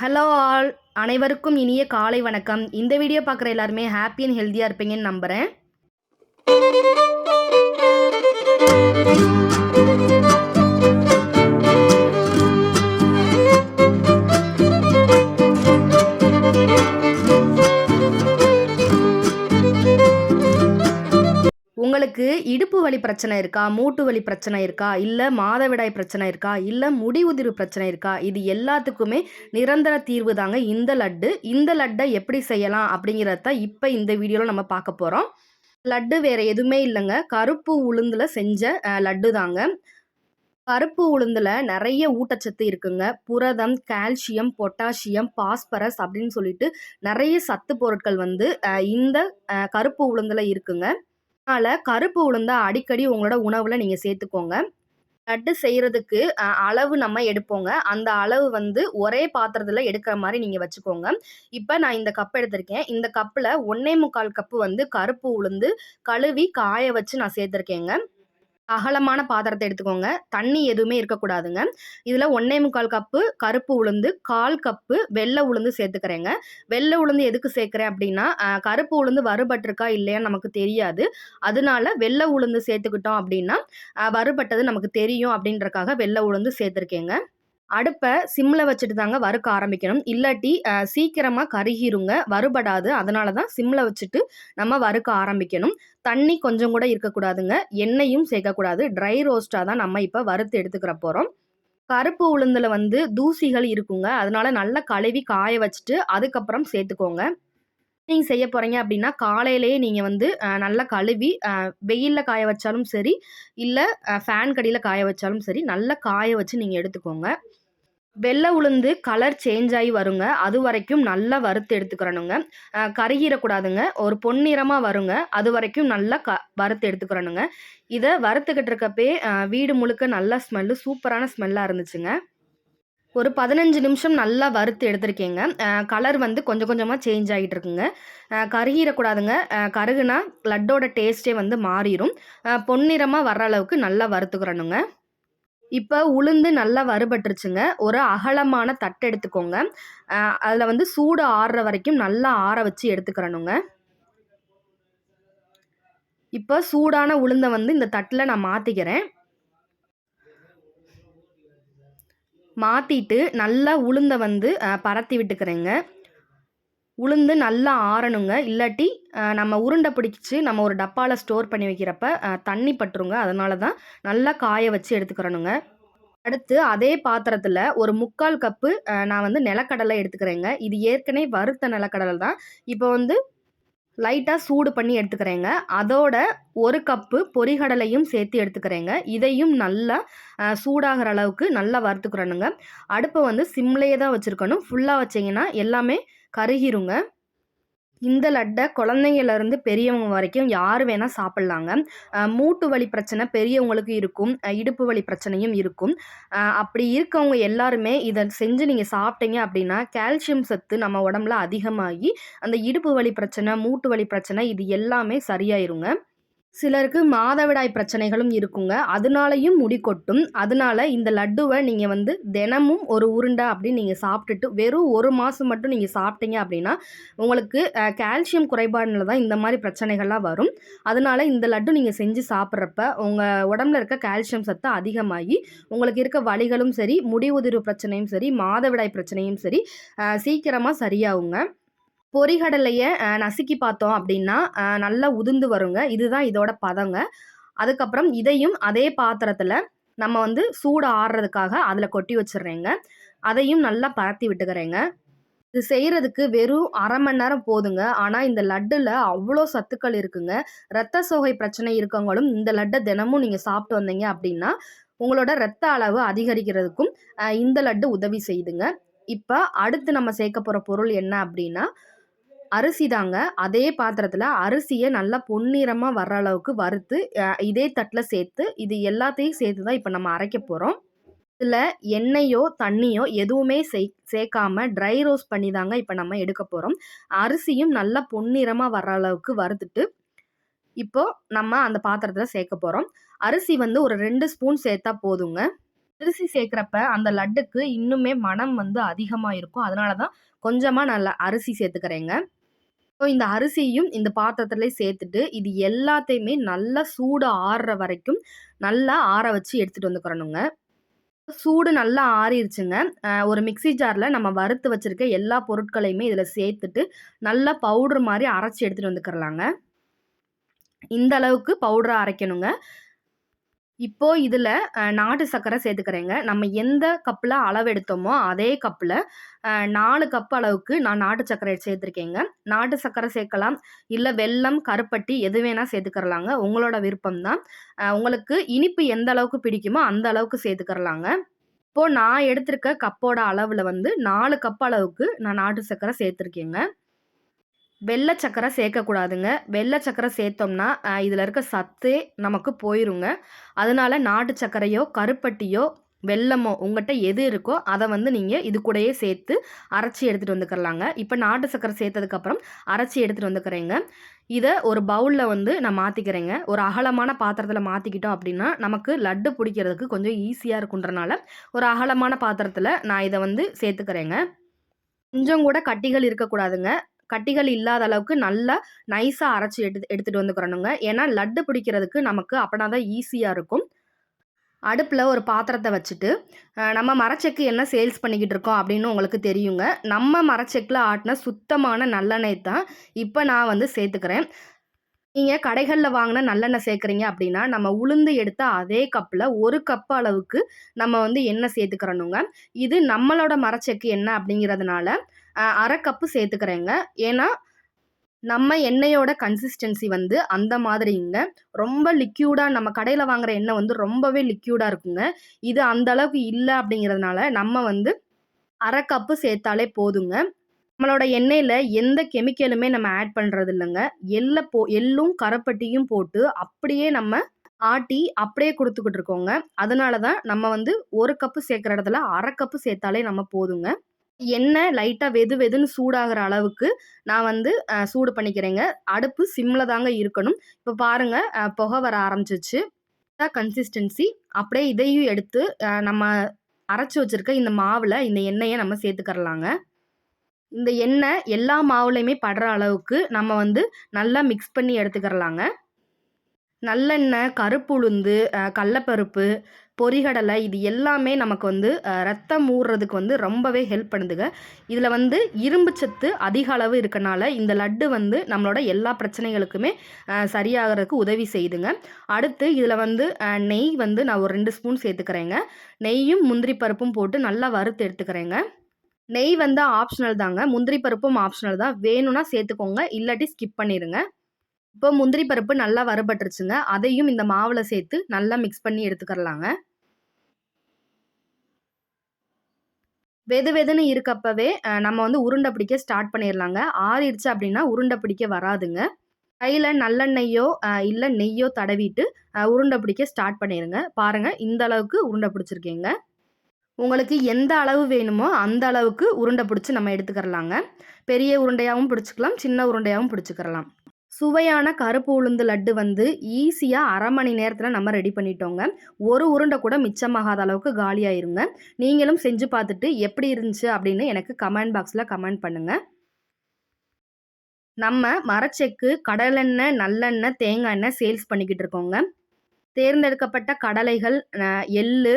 Hello all அனைவருக்கும் இனிய காலை வணக்கம். இந்த வீடியோ பார்க்குற எல்லாருமே ஹாப்பி அண்ட் ஹெல்த்தியாக இருப்பீங்கன்னு நம்புகிறேன் உங்களுக்கு இடுப்பு வலி பிரச்சனை இருக்கா? மூட்டு வலி பிரச்சனை இருக்கா? இல்லை மாதவிடாய் பிரச்சனை இருக்கா? இல்லை முடி உதிர்வு பிரச்சனை இருக்கா? இது எல்லாத்துக்குமே நிரந்தர தீர்வு தாங்க இந்த லட்டு. இந்த லட்டை எப்படி செய்யலாம் அப்படிங்கிறத இப்போ இந்த வீடியோவில் நம்ம பார்க்க போகிறோம் லட்டு வேறு எதுவுமே இல்லைங்க. கருப்பு உளுந்தில் செஞ்ச லட்டு தாங்க கருப்பு உளுந்தில் நிறைய ஊட்டச்சத்து இருக்குங்க. புரதம் கால்சியம் பொட்டாசியம் பாஸ்பரஸ் அப்படின்னு சொல்லிட்டு நிறைய சத்து பொருட்கள் வந்து இந்த கருப்பு உளுந்தில் இருக்குங்க. அதனால் கருப்பு உளுந்த அடிக்கடி உங்களோட உணவில் நீங்கள் சேர்த்துக்கோங்க. லட்டு செய்கிறதுக்கு அளவு நம்ம எடுப்போங்க. அந்த அளவு வந்து ஒரே பாத்திரத்தில் எடுக்கிற மாதிரி நீங்கள் வச்சுக்கோங்க. இப்போ நான் இந்த கப் எடுத்திருக்கேன். இந்த கப்பில் ஒன்றே முக்கால் கப்பு வந்து கருப்பு உளுந்து கழுவி காய வச்சு நான் சேர்த்துருக்கேங்க. அகலமான பாத்திரத்தை எடுத்துக்கோங்க. தண்ணி எதுவுமே இருக்கக்கூடாதுங்க. இதில் ஒன்னே முக்கால் கப்பு கருப்பு உளுந்து கால் கப்பு வெள்ளை உளுந்து சேர்த்துக்கிறேங்க. வெள்ளை உளுந்து எதுக்கு சேர்க்குறேன் அப்படின்னா கருப்பு உளுந்து வறுபட்டிருக்கா இல்லையான்னு நமக்கு தெரியாது. அதனால வெள்ளை உளுந்து சேர்த்துக்கிட்டோம் அப்படின்னா வறுபட்டது நமக்கு தெரியும் அப்படின்றக்காக வெள்ளை உளுந்து சேர்த்துருக்கேங்க. அடுப்பை சிம்மில் வச்சுட்டு தாங்க வறுக்க ஆரம்பிக்கணும். இல்லாட்டி சீக்கிரமாக கருகிருங்க வறுபடாது. அதனால தான் சிம்மில் வச்சுட்டு நம்ம வறுக்க ஆரம்பிக்கணும். தண்ணி கொஞ்சம் கூட இருக்கக்கூடாதுங்க எண்ணெயும் சேர்க்கக்கூடாது ட்ரை ரோஸ்ட்டாக தான் நம்ம இப்போ வறுத்து எடுத்துக்கிற போகிறோம் கருப்பு உளுந்தில் வந்து தூசிகள் இருக்குங்க. அதனால நல்லா கழுவி காய வச்சுட்டு அதுக்கப்புறம் சேர்த்துக்கோங்க. நீங்கள் செய்ய போகிறீங்க அப்படின்னா காலையிலேயே நீங்கள் வந்து நல்லா கழுவி வெயிலில் காய வச்சாலும் சரி இல்லை ஃபேன் கடியில் காய வச்சாலும் சரி நல்லா காய வச்சு நீங்கள் எடுத்துக்கோங்க. வெள்ளை உளுந்து கலர் சேஞ்ச் ஆகி வருங்க. அது வரைக்கும் நல்லா வறுத்து எடுத்துக்கிறணுங்க. கருகிடக்கூடாதுங்க ஒரு பொன்னிறமாக வருங்க. அது வரைக்கும் நல்லா க வறுத்து எடுத்துக்கிறணுங்க. இதை வறுத்துக்கிட்டு இருக்கப்பே வீடு முழுக்க நல்ல ஸ்மெல்லு சூப்பரான ஸ்மெல்லாக இருந்துச்சுங்க. ஒரு பதினஞ்சு நிமிஷம் நல்லா வறுத்து எடுத்திருக்கேங்க. கலர் வந்து கொஞ்சம் கொஞ்சமாக சேஞ்ச் ஆகிட்டு இருக்குங்க. கருகிடக்கூடாதுங்க கருகுனா லட்டோட டேஸ்ட்டே வந்து மாறிடும் பொன்னிறமாக வர்ற அளவுக்கு நல்லா வறுத்துக்கிறணுங்க. இப்போ உளுந்து நல்லா வறுபட்டுருச்சுங்க. ஒரு அகலமான தட்டு எடுத்துக்கோங்க. அதில் வந்து சூடு ஆறுற வரைக்கும் நல்லா ஆற வச்சு எடுத்துக்கிறணுங்க. இப்போ சூடான உளுந்தை வந்து இந்த தட்டில் நான் மாற்றிக்கிறேன் மாற்றிட்டு நல்லா உளுந்தை வந்து பரத்தி விட்டுக்கிறேங்க. உளுந்து நல்லா ஆறணுங்க. இல்லாட்டி நம்ம உருண்டை பிடிச்சி நம்ம ஒரு டப்பாவில் ஸ்டோர் பண்ணி வைக்கிறப்ப தண்ணி பட்டுருங்க. அதனால தான் நல்லா காய வச்சு எடுத்துக்கிறணுங்க. அடுத்து அதே பாத்திரத்தில் ஒரு முக்கால் கப்பு நான் வந்து நிலக்கடலை எடுத்துக்கிறேங்க. இது ஏற்கனவே வறுத்த நிலக்கடலை தான். இப்போ வந்து லைட்டாக சூடு பண்ணி எடுத்துக்கிறேங்க. அதோட ஒரு கப்பு பொரிகடலையும் சேர்த்து எடுத்துக்கிறேங்க. இதையும் நல்லா சூடாகிற அளவுக்கு நல்லா வறுத்துக்கிறணுங்க. அடுப்பை வந்து சிம்லேயே தான் வச்சுருக்கணும். ஃபுல்லாக வச்சிங்கன்னா எல்லாமே கருகிருங்க. இந்த லட்டை குழந்தைங்கள்லேருந்து பெரியவங்க வரைக்கும் யார் வேணால் சாப்பிட்லாங்க. மூட்டு வலி பிரச்சனை பெரியவங்களுக்கு இருக்கும். இடுப்பு வலி பிரச்சனையும் இருக்கும். அப்படி இருக்கவங்க எல்லாருமே இதை செஞ்சு நீங்கள் சாப்பிட்டீங்க அப்படின்னா கால்சியம் சத்து நம்ம உடம்புல அதிகமாகி அந்த இடுப்பு வலி பிரச்சனை மூட்டு வலி பிரச்சனை இது எல்லாமே சரியாயிருங்க. சிலருக்கு மாதவிடாய் பிரச்சனைகளும் இருக்குங்க. அதனாலையும் முடி கொட்டும். அதனால இந்த லட்டுவை நீங்கள் வந்து தினமும் ஒரு உருண்டை அப்படின்னு நீங்கள் சாப்பிட்டுட்டு வெறும் ஒரு மாதம் மட்டும் நீங்கள் சாப்பிட்டீங்க அப்படின்னா உங்களுக்கு கால்சியம் குறைபாடுனால தான் இந்த மாதிரி பிரச்சனைகள்லாம் வரும். அதனால இந்த லட்டு நீங்கள் செஞ்சு சாப்பிட்றப்ப உங்கள் உடம்புல இருக்க கால்சியம் சத்து அதிகமாகி உங்களுக்கு இருக்க வலிகளும் சரி முடி உதிர்வு பிரச்சனையும் சரி மாதவிடாய் பிரச்சனையும் சரி சீக்கிரமாக சரியாகுங்க. பொறிகடலையை நசுக்கி பார்த்தோம் அப்படின்னா நல்லா உதிர்ந்து வருங்க. இதுதான் இதோட பதங்க. அதுக்கப்புறம் இதையும் அதே பாத்திரத்தில் நம்ம வந்து சூடு ஆடுறதுக்காக அதில் கொட்டி வச்சிடுறேங்க அதையும் நல்லா பரத்தி விட்டுக்கிறேங்க. இது செய்கிறதுக்கு வெறும் அரை மணி நேரம் போதுங்க. ஆனால் இந்த லட்டில் அவ்வளோ சத்துக்கள் இருக்குங்க. ரத்த சோகை பிரச்சனை இருக்கவங்களும் இந்த லட்டை தினமும் நீங்கள் சாப்பிட்டு வந்தீங்க அப்படின்னா உங்களோட ரத்த அளவு அதிகரிக்கிறதுக்கும் இந்த லட்டு உதவி செய்யுதுங்க இப்போ அடுத்து நம்ம சேர்க்க போகிற பொருள் என்ன அப்படின்னா அரிசி தாங்க அதே பாத்திரத்தில் அரிசியை நல்லா பொன்னிறமாக வர்ற அளவுக்கு வறுத்து இதே தட்டில் சேர்த்து இது எல்லாத்தையும் சேர்த்து தான் இப்போ நம்ம அரைக்க போகிறோம் இதில் எண்ணெயோ தண்ணியோ எதுவுமே சே சேர்க்காம ட்ரை ரோஸ்ட் பண்ணி தாங்க இப்போ நம்ம எடுக்க போகிறோம் அரிசியும் நல்லா பொன்னிறமாக வர்ற அளவுக்கு வறுத்துட்டு இப்போது நம்ம அந்த பாத்திரத்தில் சேர்க்க போகிறோம் அரிசி வந்து ஒரு ரெண்டு ஸ்பூன் சேர்த்தா போதுங்க. அரிசி சேர்க்குறப்ப அந்த லட்டுக்கு இன்னுமே மனம் வந்து அதிகமாக இருக்கும். அதனால தான் கொஞ்சமாக நான் அரிசி சேர்த்துக்கிறேங்க. ஸோ இந்த அரிசியும் இந்த பாத்திரத்துலேயே சேர்த்துட்டு, இது எல்லாத்தையுமே நல்லா சூடு ஆறுற வரைக்கும் நல்லா ஆற வச்சு எடுத்துட்டு வந்துக்கிறணுங்க. சூடு நல்லா ஆறிருச்சுங்க. ஒரு மிக்சி ஜாரில் நம்ம வறுத்து வச்சுருக்க எல்லா பொருட்களையுமே இதில் சேர்த்துட்டு, நல்லா பவுடர் மாதிரி அரைச்சி எடுத்துகிட்டு வந்துக்கிறலாங்க. இந்த அளவுக்கு பவுடரை அரைக்கணுங்க. இப்போ இதில் நாட்டு சர்க்கரை சேர்த்துக்கிறேங்க. நம்ம எந்த கப்பில் அளவு எடுத்தோமோ, அதே கப்பில் நாலு கப் அளவுக்கு நான் நாட்டு சர்க்கரை சேர்த்துருக்கேங்க. நாட்டு சர்க்கரை சேர்க்கலாம். இல்லை வெல்லம், கருப்பட்டி எது வேணால் சேர்த்துக்கிறலாங்க. உங்களோட விருப்பம் தான். உங்களுக்கு இனிப்பு எந்த அளவுக்கு பிடிக்குமோ, அந்த அளவுக்கு சேர்த்துக்கிறலாங்க. இப்போது நான் எடுத்திருக்க கப்போட அளவில் வந்து நாலு கப் அளவுக்கு நான் நாட்டு சர்க்கரை சேர்த்துருக்கேங்க. வெள்ளை சக்கரை சேர்க்கக்கூடாதுங்க. வெள்ளை சக்கரை சேர்த்தோம்னா, இதில் இருக்க சத்தே நமக்கு போயிருங்க. அதனால நாட்டு சர்க்கரையோ, கருப்பட்டியோ, வெல்லமோ உங்கள்கிட்ட எது இருக்கோ, அதை வந்து நீங்கள் இது கூடயே சேர்த்து அரைச்சி எடுத்துகிட்டு வந்துக்கிறலாங்க. இப்போ நாட்டு சக்கரை சேர்த்ததுக்கப்புறம் அரைச்சி எடுத்துகிட்டு வந்துக்கிறேங்க. இதை ஒரு பவுலில் வந்து நான் மாற்றிக்கிறேங்க ஒரு அகலமான பாத்திரத்தில் மாற்றிக்கிட்டோம் அப்படின்னா நமக்கு லட்டு பிடிக்கிறதுக்கு கொஞ்சம் ஈஸியாக இருக்குன்றனால, ஒரு அகலமான பாத்திரத்தில் நான் இதை வந்து சேர்த்துக்கிறேங்க. கொஞ்சம் கூட கட்டிகள் இருக்கக்கூடாதுங்க. கட்டிகள் இல்லாத அளவுக்கு நல்லா நைஸாக அரைச்சி எடுத்து எடுத்துகிட்டு வந்துக்கிறணுங்க. ஏன்னா லட்டு பிடிக்கிறதுக்கு நமக்கு அப்படின்னா தான் ஈஸியாக இருக்கும். அடுப்பில் ஒரு பாத்திரத்தை வச்சுட்டு, நம்ம மரச்செக்கு என்ன சேல்ஸ் பண்ணிக்கிட்டு இருக்கோம் அப்படின்னு உங்களுக்கு தெரியுங்க. நம்ம மரச்செக்கில் ஆட்டின சுத்தமான நல்லெண்ணெய் தான் இப்போ நான் வந்து சேர்த்துக்கிறேன். நீங்கள் கடைகளில் வாங்கின நல்லெண்ணெய் சேர்க்குறீங்க அப்படின்னா நம்ம உளுந்து எடுத்த அதே கப்பில் ஒரு கப் அளவுக்கு நம்ம வந்து எண்ணெய் சேர்த்துக்கிறணுங்க. இது நம்மளோட மரச்செக்கு எண்ணெய் அப்படிங்கிறதுனால அரை கப்பு சேர்த்துக்கிறேங்க. ஏன்னா, நம்ம எண்ணெயோட கன்சிஸ்டன்சி வந்து அந்த மாதிரிங்க. ரொம்ப லிக்யூடாக நம்ம கடையில் வாங்குற எண்ணெய் வந்து ரொம்பவே லிக்யூடாக இருக்குங்க. இது அந்த அளவுக்கு இல்லை அப்படிங்கிறதுனால நம்ம வந்து அரை கப்பு சேர்த்தாலே போதுங்க. நம்மளோட எண்ணெயில் எந்த கெமிக்கலுமே நம்ம ஆட் பண்ணுறது இல்லைங்க எல்லை போ எள்ளும், கரப்பட்டியும் போட்டு அப்படியே நம்ம ஆட்டி அப்படியே கொடுத்துக்கிட்டு இருக்கோங்க. அதனால தான் நம்ம வந்து ஒரு கப்பு சேர்க்குற இடத்துல அரை கப்பு சேர்த்தாலே நம்ம போதுங்க. எண்ணெய் லைட்டாக வெது வெதுன்னு சூடாகிற அளவுக்கு நான் வந்து சூடு பண்ணிக்கிறேங்க. அடுப்பு சிம்மில் தாங்க இருக்கணும். இப்போ பாருங்கள் புகை வர ஆரம்பிச்சிச்சு கன்சிஸ்டன்சி. அப்படியே இதையும் எடுத்து நம்ம அரைச்சி வச்சுருக்க இந்த மாவில் இந்த எண்ணெயை நம்ம சேர்த்துக்கிறலாங்க. இந்த எண்ணெய் எல்லா மாவுலையுமே படுற அளவுக்கு நம்ம வந்து நல்லா மிக்ஸ் பண்ணி எடுத்துக்கிறலாங்க. நல்லெண்ணெய், கருப்பு உளுந்து கடலப்பருப்பு, பொறிகடலை இது எல்லாமே நமக்கு வந்து ரத்தம் ஊறுறதுக்கு வந்து ரொம்பவே ஹெல்ப் பண்ணுதுங்க. இதில் வந்து இரும்பு சத்து அதிக அளவு இருக்கனால, இந்த லட்டு வந்து நம்மளோட எல்லா பிரச்சனைகளுக்குமே சரியாகிறதுக்கு உதவி செய்யுதுங்க. அடுத்து இதில் வந்து நெய் வந்து நான் ஒரு ரெண்டு ஸ்பூன் சேர்த்துக்கிறேங்க. நெய்யும், முந்திரி பருப்பும் போட்டு நல்லா வறுத்து எடுத்துக்கிறேங்க. நெய் வந்து ஆப்ஷனல் தாங்க. முந்திரி பருப்பும் ஆப்ஷனல் தான். வேணும்னா சேர்த்துக்கோங்க. இல்லாட்டி ஸ்கிப் பண்ணிடுங்க இப்போ முந்திரி பருப்பு நல்லா வறுபட்டுருச்சுங்க. அதையும் இந்த மாவில் சேர்த்து நல்லா மிக்ஸ் பண்ணி எடுத்துக்கிறலாங்க. வெது வெதுன்னு இருக்கப்பவே நம்ம வந்து உருண்டை பிடிக்க ஸ்டார்ட் பண்ணிடலாங்க ஆறிடுச்சு அப்படின்னா உருண்டை பிடிக்க வராதுங்க. கையில் நல்லெண்ணெய்யோ, இல்லை நெய்யோ தடவிட்டு உருண்டை பிடிக்க ஸ்டார்ட் பண்ணிடுங்க பாருங்கள் இந்த அளவுக்கு உருண்டை பிடிச்சிருக்கேங்க. உங்களுக்கு எந்த அளவு வேணுமோ, அந்த அளவுக்கு உருண்டை பிடிச்சி நம்ம எடுத்துக்கிறலாங்க. பெரிய உருண்டையாகவும் பிடிச்சிக்கலாம் சின்ன உருண்டையாகவும் பிடிச்சிக்கிறலாம் சுவையான கருப்பு உளுந்து லட்டு வந்து ஈஸியாக அரை மணி நேரத்தில் நம்ம ரெடி பண்ணிட்டோங்க. ஒரு உருண்டை கூட மிச்சமாகாத அளவுக்கு காலியாயிருங்க. நீங்களும் செஞ்சு பார்த்துட்டு எப்படி இருந்துச்சு அப்படின்னு எனக்கு கமெண்ட் பாக்ஸில் கமெண்ட் பண்ணுங்கள் நம்ம மரச்செக்கு, கடலெண்ணெய், நல்லெண்ணெய், தேங்காய் எண்ணெய் சேல்ஸ் பண்ணிக்கிட்டு இருக்கோங்க. தேர்ந்தெடுக்கப்பட்ட கடலைகள், எள்ளு,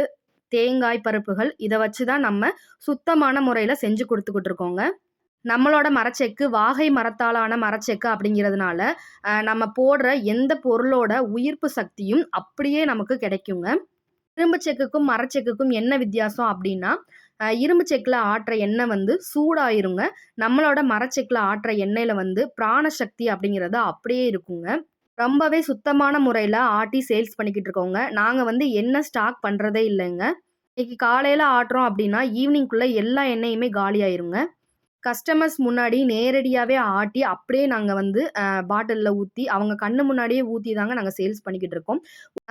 தேங்காய் பருப்புகள் இதை வச்சு தான் நம்ம சுத்தமான முறையில் செஞ்சு கொடுத்துக்கிட்டு இருக்கோங்க. நம்மளோட மரச்செக்கு வாகை மரத்தாலான மரச்செக்கு அப்படிங்கிறதுனால, நம்ம போடுற எந்த பொருளோட உயிர்ப்பு சக்தியும் அப்படியே நமக்கு கிடைக்குங்க. இரும்பு செக்குக்கும், மரச்செக்குக்கும் என்ன வித்தியாசம் அப்படின்னா இரும்பு செக்கில் ஆட்டுற எண்ணெய் வந்து சூடாயிருங்க. நம்மளோட மரச்செக்கில் ஆட்டுற எண்ணெயில் வந்து பிராண சக்தி அப்படிங்கிறது அப்படியே இருக்குங்க. ரொம்பவே சுத்தமான முறையில் ஆட்டி சேல்ஸ் பண்ணிக்கிட்டு இருக்கோங்க. நாங்கள் வந்து எண்ணெய் ஸ்டாக் பண்ணுறதே இல்லைங்க இன்னைக்கு காலையில் ஆட்டுறோம் அப்படின்னா ஈவினிங்குள்ளே எல்லா எண்ணெயுமே காலியாயிருங்க. கஸ்டமர்ஸ் முன்னாடி நேரடியாகவே ஆட்டி, அப்படியே நாங்கள் வந்து பாட்டிலில் ஊற்றி அவங்க கண்ணு முன்னாடியே ஊற்றி தாங்க நாங்கள் சேல்ஸ் பண்ணிக்கிட்டு இருக்கோம்.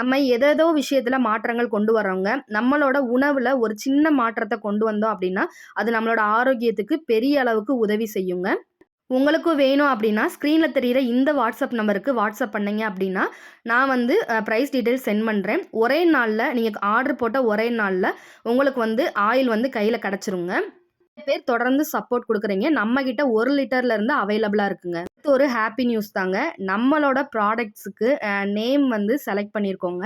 நம்ம எதேதோ விஷயத்தில் மாற்றங்கள் கொண்டு வர்றோங்க. நம்மளோட உணவில் ஒரு சின்ன மாற்றத்தை கொண்டு வந்தோம் அப்படின்னா அது நம்மளோட ஆரோக்கியத்துக்கு பெரிய அளவுக்கு உதவி செய்யுங்க. உங்களுக்கும் வேணும் அப்படின்னா ஸ்க்ரீனில் தெரியிற இந்த வாட்ஸ்அப் நம்பருக்கு வாட்ஸ்அப் பண்ணீங்க அப்படின்னா நான் வந்து ப்ரைஸ் டீட்டெயில்ஸ் சென்ட் பண்ணுறேன் ஒரே நாளில் நீங்கள் ஆர்டர் போட்ட ஒரே நாளில் உங்களுக்கு வந்து ஆயில் வந்து கையில் கிடச்சிருங்க பேர் தொடர்ந்து சப்போர்ட் கொடுக்குறீங்க. நம்ம கிட்ட ஒரு லிட்டர்ல இருந்து அவைலபிளாக இருக்குங்க. அடுத்து ஒரு ஹாப்பி நியூஸ் தாங்க. நம்மளோட ப்ராடக்ட்ஸுக்கு நேம் வந்து செலக்ட் பண்ணியிருக்கோங்க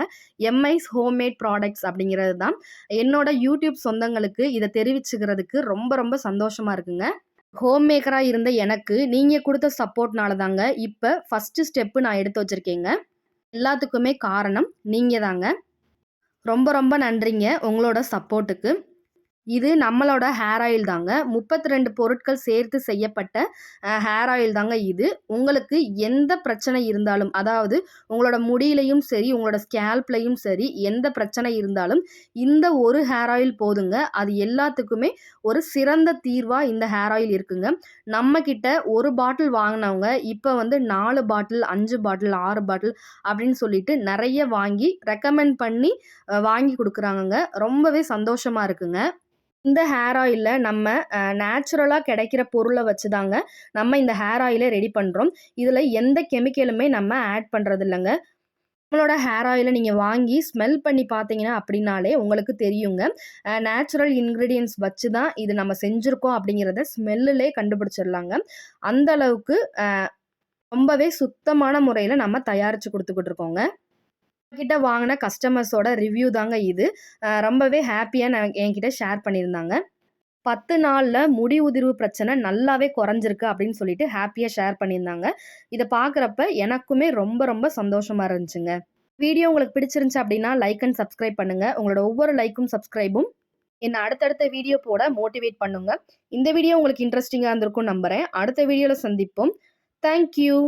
எம்ஐஸ் ஹோம்மேட் ப்ராடக்ட்ஸ் அப்படிங்கிறது தான். என்னோட யூடியூப் சொந்தங்களுக்கு இதை தெரிவிச்சுக்கிறதுக்கு ரொம்ப ரொம்ப சந்தோஷமா இருக்குங்க. ஹோம் மேக்கராக இருந்த எனக்கு நீங்கள் கொடுத்த சப்போர்ட்னால தாங்க. இப்போ ஃபஸ்ட்டு ஸ்டெப்பு நான் எடுத்து வச்சுருக்கேங்க. எல்லாத்துக்குமே காரணம் நீங்கள் தாங்க ரொம்ப ரொம்ப நன்றிங்க உங்களோட சப்போர்ட்டுக்கு இது நம்மளோட ஹேர் ஆயில் தாங்க. முப்பத்தி ரெண்டு பொருட்கள் சேர்த்து செய்யப்பட்ட ஹேர் ஆயில் தாங்க இது. உங்களுக்கு எந்த பிரச்சனை இருந்தாலும் அதாவது உங்களோட முடியிலையும் சரி உங்களோட ஸ்கேல்ப்லையும் சரி எந்த பிரச்சனை இருந்தாலும் இந்த ஒரு ஹேர் ஆயில் போதுங்க. அது எல்லாத்துக்குமே ஒரு சிறந்த தீர்வாக இந்த ஹேர் ஆயில் இருக்குங்க. நம்மக்கிட்ட ஒரு பாட்டில் வாங்கினவங்க இப்போ வந்து நாலு பாட்டில் அஞ்சு பாட்டில் ஆறு பாட்டில் அப்படின்னு சொல்லிட்டு நிறைய வாங்கி ரெக்கமெண்ட் பண்ணி வாங்கி கொடுக்குறாங்கங்க. ரொம்பவே சந்தோஷமாக இருக்குங்க. இந்த ஹேர் ஆயிலில் நம்ம நேச்சுரலாக கிடைக்கிற பொருளை வச்சு தாங்க நம்ம இந்த ஹேர் ஆயிலை ரெடி பண்ணுறோம் இதில் எந்த கெமிக்கலுமே நம்ம ஆட் பண்ணுறது இல்லைங்க நம்மளோட ஹேர் ஆயிலை நீங்கள் வாங்கி ஸ்மெல் பண்ணி பார்த்தீங்கன்னா அப்படின்னாலே உங்களுக்கு தெரியுங்க. நேச்சுரல் இன்க்ரீடியன்ஸ் வச்சு தான் இது நம்ம செஞ்சுருக்கோம் அப்படிங்கிறத ஸ்மெல்லுலே கண்டுபிடிச்சிடலாங்க. அந்த அளவுக்கு ரொம்பவே சுத்தமான முறையில் நம்ம தயாரித்து கொடுத்துக்கிட்டு இருக்கோங்க. கிட்ட வாங்கின கஸ்டமர்ஸோட ரிவ்யூ தாங்க இது. ரொம்பவே ஹாப்பியாக நான் என்கிட்ட ஷேர் பண்ணியிருந்தாங்க. பத்து நாளில் முடி உதிர்வு பிரச்சனை நல்லாவே குறைஞ்சிருக்கு அப்படின்னு சொல்லிட்டு ஹாப்பியாக ஷேர் பண்ணியிருந்தாங்க. இதை பார்க்குறப்ப எனக்குமே ரொம்ப ரொம்ப சந்தோஷமாக இருந்துச்சுங்க. வீடியோ உங்களுக்கு பிடிச்சிருந்துச்சு அப்படின்னா லைக் அண்ட் சப்ஸ்கிரைப் பண்ணுங்கள் உங்களோட ஒவ்வொரு லைக்கும் சப்ஸ்கிரைபும் என்னை அடுத்தடுத்த வீடியோ போட மோட்டிவேட் பண்ணுங்கள் இந்த வீடியோ உங்களுக்கு இன்ட்ரெஸ்டிங்காக இருந்திருக்கும் நம்புகிறேன் அடுத்த வீடியோவில் சந்திப்போம். தேங்க்யூ